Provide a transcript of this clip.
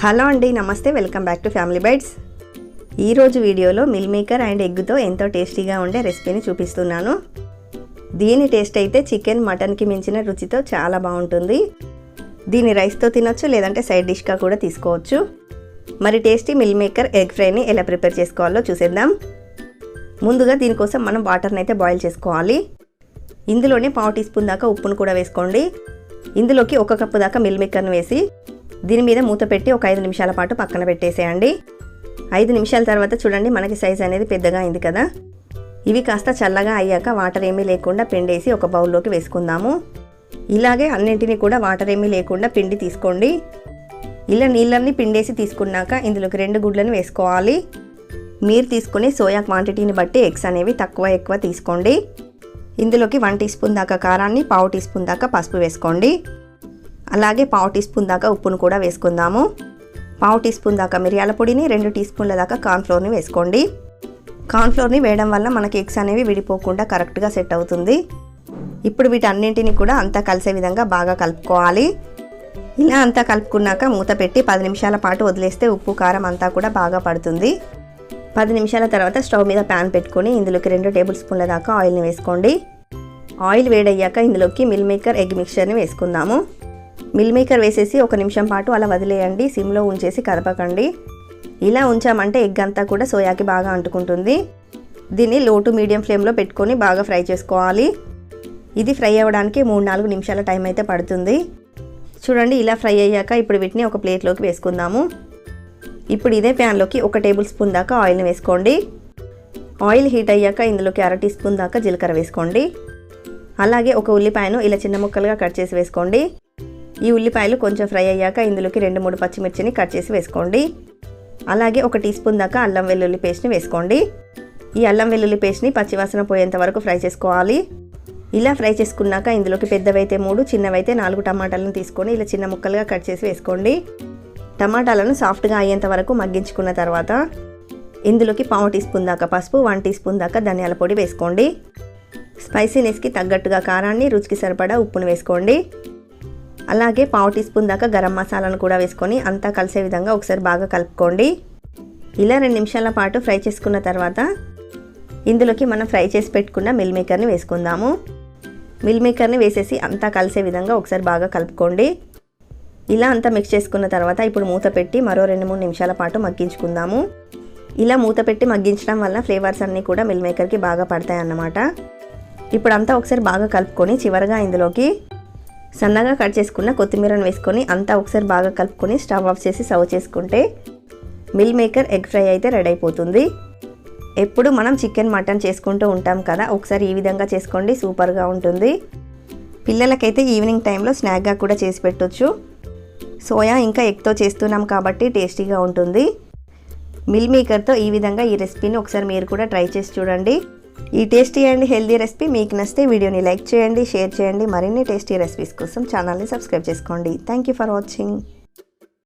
Hello అండి నమస్తే. Welcome back to family bites. ఈరోజు వీడియోలో మిల్ మేకర్ అండ్ ఎగ్తో ఎంతో టేస్టీగా ఉండే రెసిపీని చూపిస్తున్నాను. దీని టేస్ట్ అయితే చికెన్ మటన్కి మించిన రుచితో చాలా బాగుంటుంది. దీన్ని రైస్తో తినొచ్చు లేదంటే సైడ్ డిష్గా కూడా తీసుకోవచ్చు. మరి టేస్టీ మిల్ మేకర్ ఎగ్ ఫ్రైని ఎలా ప్రిపేర్ చేసుకోవాలో చూసేద్దాం. ముందుగా దీనికోసం మనం వాటర్ని అయితే బాయిల్ చేసుకోవాలి. ఇందులోనే పావు టీ స్పూన్ దాకా ఉప్పును కూడా వేసుకోండి. ఇందులోకి ఒక కప్పు దాకా మిల్ మేకర్ని వేసి దీని మీద మూత పెట్టి ఒక ఐదు నిమిషాల పాటు పక్కన పెట్టేసేయండి. ఐదు నిమిషాల తర్వాత చూడండి మనకి సైజ్ అనేది పెద్దగా అయింది కదా. ఇవి కాస్త చల్లగా అయ్యాక వాటర్ ఏమీ లేకుండా పిండేసి ఒక బౌల్లోకి వేసుకుందాము. ఇలాగే అన్నింటినీ కూడా వాటర్ ఏమీ లేకుండా పిండి తీసుకోండి. ఇలా నీళ్ళన్నీ పిండేసి తీసుకున్నాక ఇందులోకి రెండు గుడ్లను వేసుకోవాలి. మీరు తీసుకునే సోయా క్వాంటిటీని బట్టి ఎగ్స్ అనేవి తక్కువ ఎక్కువ తీసుకోండి. ఇందులోకి వన్ టీ స్పూన్ దాకా కారాన్ని పావు టీ స్పూన్ దాకా పసుపు వేసుకోండి. అలాగే పావు టీ స్పూన్ దాకా ఉప్పును కూడా వేసుకుందాము. పావు టీ స్పూన్ దాకా మిరియాల పొడిని రెండు టీ స్పూన్ల దాకా కార్న్ఫ్లోర్ని వేసుకోండి. కార్న్ఫ్లోర్ని వేయడం వల్ల మనకి ఎగ్స్ అనేవి విడిపోకుండా కరెక్ట్గా సెట్ అవుతుంది. ఇప్పుడు వీటన్నింటిని కూడా అంతా కలిసే విధంగా బాగా కలుపుకోవాలి. ఇలా అంతా కలుపుకున్నాక మూత పెట్టి పది నిమిషాల పాటు వదిలేస్తే ఉప్పు కారం అంతా కూడా బాగా పడుతుంది. పది నిమిషాల తర్వాత స్టవ్ మీద ప్యాన్ పెట్టుకొని ఇందులోకి రెండు టేబుల్ స్పూన్ల దాకా ఆయిల్ని వేసుకోండి. ఆయిల్ వేడయ్యాక ఇందులోకి మిల్ మేకర్ ఎగ్ మిక్చర్ని వేసుకుందాము. మిల్ మేకర్ వేసేసి ఒక నిమిషం పాటు అలా వదిలేయండి సిమ్లో ఉంచేసి కదపకండి. ఇలా ఉంచామంటే ఎగ్ అంతా కూడా సోయాకి బాగా అంటుకుంటుంది. దీన్ని లో టు మీడియం ఫ్లేమ్లో పెట్టుకొని బాగా ఫ్రై చేసుకోవాలి. ఇది ఫ్రై అవ్వడానికి మూడు నాలుగు నిమిషాల టైం అయితే పడుతుంది. చూడండి ఇలా ఫ్రై అయ్యాక ఇప్పుడు వీటిని ఒక ప్లేట్లోకి వేసుకుందాము. ఇప్పుడు ఇదే ప్యాన్లోకి ఒక టేబుల్ స్పూన్ దాకా ఆయిల్ని వేసుకోండి. ఆయిల్ హీట్ అయ్యాక ఇందులోకి అర టీ స్పూన్ దాకా జీలకర్ర వేసుకోండి. అలాగే ఒక ఉల్లిపాయను ఇలా చిన్న ముక్కలుగా కట్ చేసి వేసుకోండి. ఈ ఉల్లిపాయలు కొంచెం ఫ్రై అయ్యాక ఇందులోకి రెండు మూడు పచ్చిమిర్చిని కట్ చేసి వేసుకోండి. అలాగే ఒక టీ స్పూన్ దాకా అల్లం వెల్లుల్లి పేస్ట్ని వేసుకోండి. ఈ అల్లం వెల్లుల్లి పేస్ట్ని పచ్చివాసన పోయేంత వరకు ఫ్రై చేసుకోవాలి. ఇలా ఫ్రై చేసుకున్నాక ఇందులోకి పెద్దవైతే మూడు చిన్నవైతే నాలుగు టమాటాలను తీసుకొని ఇలా చిన్న ముక్కలుగా కట్ చేసి వేసుకోండి. టమాటాలను సాఫ్ట్గా అయ్యేంత వరకు మగ్గించుకున్న తర్వాత ఇందులోకి పావు టీ స్పూన్ దాకా పసుపు వన్ టీ స్పూన్ దాకా ధనియాల పొడి వేసుకోండి. స్పైసీనెస్కి తగ్గట్టుగా కారాన్ని రుచికి సరిపడా ఉప్పును వేసుకోండి. అలాగే పావు టీ స్పూన్ దాకా గరం మసాలాను కూడా వేసుకొని అంతా కలిసే విధంగా ఒకసారి బాగా కలుపుకోండి. ఇలా రెండు నిమిషాల పాటు ఫ్రై చేసుకున్న తర్వాత ఇందులోకి మనం ఫ్రై చేసి పెట్టుకున్న మిల్ మేకర్ని వేసుకుందాము. మిల్ మేకర్ని వేసేసి అంతా కలిసే విధంగా ఒకసారి బాగా కలుపుకోండి. ఇలా అంతా మిక్స్ చేసుకున్న తర్వాత ఇప్పుడు మూత పెట్టి మరో రెండు మూడు నిమిషాల పాటు మగ్గించుకుందాము. ఇలా మూత పెట్టి మగ్గించడం వల్ల ఫ్లేవర్స్ అన్నీ కూడా మిల్ మేకర్కి బాగా పడతాయి అన్నమాట ఇప్పుడు అంతా ఒకసారి బాగా కలుపుకొని చివరగా ఇందులోకి సన్నగా కట్ చేసుకున్న కొత్తిమీరను వేసుకొని అంతా ఒకసారి బాగా కలుపుకొని స్టవ్ ఆఫ్ చేసి సర్వ్ చేసుకుంటే మిల్ మేకర్ ఎగ్ ఫ్రై అయితే రెడీ అయిపోతుంది. ఎప్పుడు మనం చికెన్ మటన్ చేసుకుంటూ ఉంటాం కదా ఒకసారి ఈ విధంగా చేసుకోండి సూపర్గా ఉంటుంది. పిల్లలకైతే ఈవినింగ్ టైంలో స్నాక్గా కూడా చేసి పెట్టొచ్చు. సోయా ఇంకా ఎగ్తో చేస్తున్నాం కాబట్టి టేస్టీగా ఉంటుంది. మిల్ మేకర్తో ఈ విధంగా ఈ రెసిపీని ఒకసారి మీరు కూడా ట్రై చేసి చూడండి. ఈ టేస్టీ అండ్ హెల్దీ రెసిపీ మీకు నచ్చితే వీడియోని లైక్ చేయండి షేర్ చేయండి. మరిన్ని టేస్టీ రెసిపీస్ కోసం ఛానల్ని సబ్స్క్రైబ్ చేసుకోండి. Thank you for watching